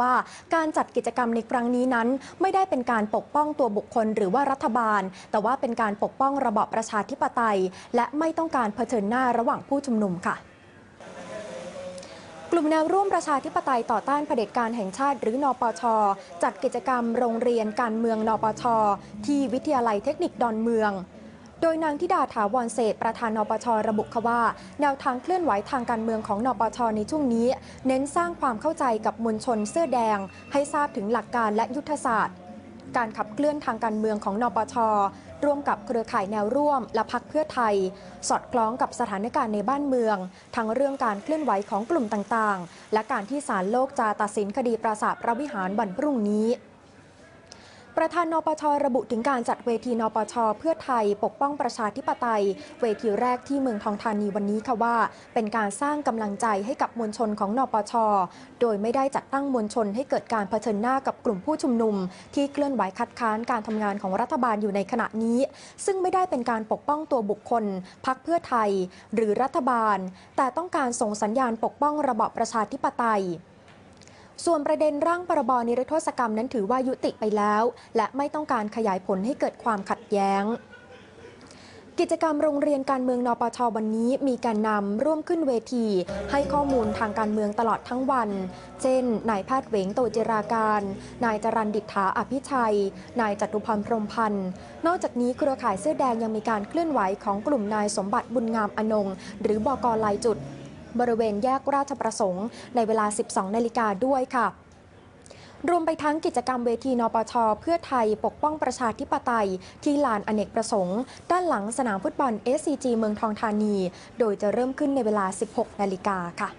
ว่าการจัดกิจกรรมในครั้งนี้นั้น ไม่ได้เป็นการปกป้องตัวบุคคลหรือว่ารัฐบาล แต่ว่าเป็นการปกป้องระบอบประชาธิปไตย และไม่ต้องการเผชิญหน้าระหว่างผู้ชุมนุมค่ะกลุ่มแนวร่วมประชาธิปไตยต่อต้านเผด็จการแห่งชาติ หรือนปช จัดกิจกรรมโรงเรียนการเมืองนปช ที่วิทยาลัยเทคนิคดอนเมือง โดยนางธิดาถาวรเศษประธานนปชระบุค่ะว่า แนวทางเคลื่อนไหวทางการเมืองของนปชในช่วงนี้ เน้นสร้างความเข้าใจกับมวลชนเสื้อแดง ให้ทราบถึงหลักการและยุทธศาสตร์ การขับเคลื่อนทางการเมืองของนปชร่วมกับเครือข่ายแนวร่วม และพักเพื่อไทย สอดคล้องกับสถานการณ์ในบ้านเมือง ทั้งเรื่องการเคลื่อนไหวของกลุ่มต่างๆ และการที่ศาลโลกจะตัดสินคดีปราสาทพระวิหารวันพรุ่งนี้ ประธานนปชระบุถึงการจัดเวทีนปชเพื่อไทยปกป้องประชาธิปไตย เวทีแรกที่เมืองทองธานีวันนี้ค่ะว่า เป็นการสร้างกำลังใจให้กับมวลชนของนปช โดยไม่ได้จัดตั้งมวลชนให้เกิดการเผชิญหน้ากับกลุ่มผู้ชุมนุม ที่เคลื่อนไหวคัดค้านการทำงานของรัฐบาลอยู่ในขณะนี้ ซึ่งไม่ได้เป็นการปกป้องตัวบุคคลพักเพื่อไทย หรือรัฐบาล แต่ต้องการส่งสัญญาณปกป้องระบอบประชาธิปไตย ส่วนประเด็นร่างพรบนิรโทษกรรมนั้นถือว่ายุติไปแล้ว และไม่ต้องการขยายผลให้เกิดความขัดแย้งกิจกรรมโรงเรียนการเมืองนปชวันนี้มีการนำร่วมขึ้นเวที ให้ข้อมูลทางการเมืองตลอดทั้งวัน เช่น นายแพทย์เวงโตจิราการ นายจรันดิษฐาอภิชัย นายจตุพรพรมพันธ์ นอกจากนี้เครือข่ายเสื้อแดงยังมีการเคลื่อนไหวของกลุ่มนายสมบัติบุญงามอนง หรือบอกลายจุด บริเวณแยกราชประสงค์ ในเวลา 12 นาฬิกาด้วยค่ะรวมไปทั้งกิจกรรมเวทีนปช เพื่อไทยปกป้องประชาธิปไตย ที่ลานอเนกประสงค์ ด้านหลังสนามฟุตบอล SCG เมืองทองธานี โดยจะเริ่มขึ้นในเวลา 16 นาฬิกาค่ะ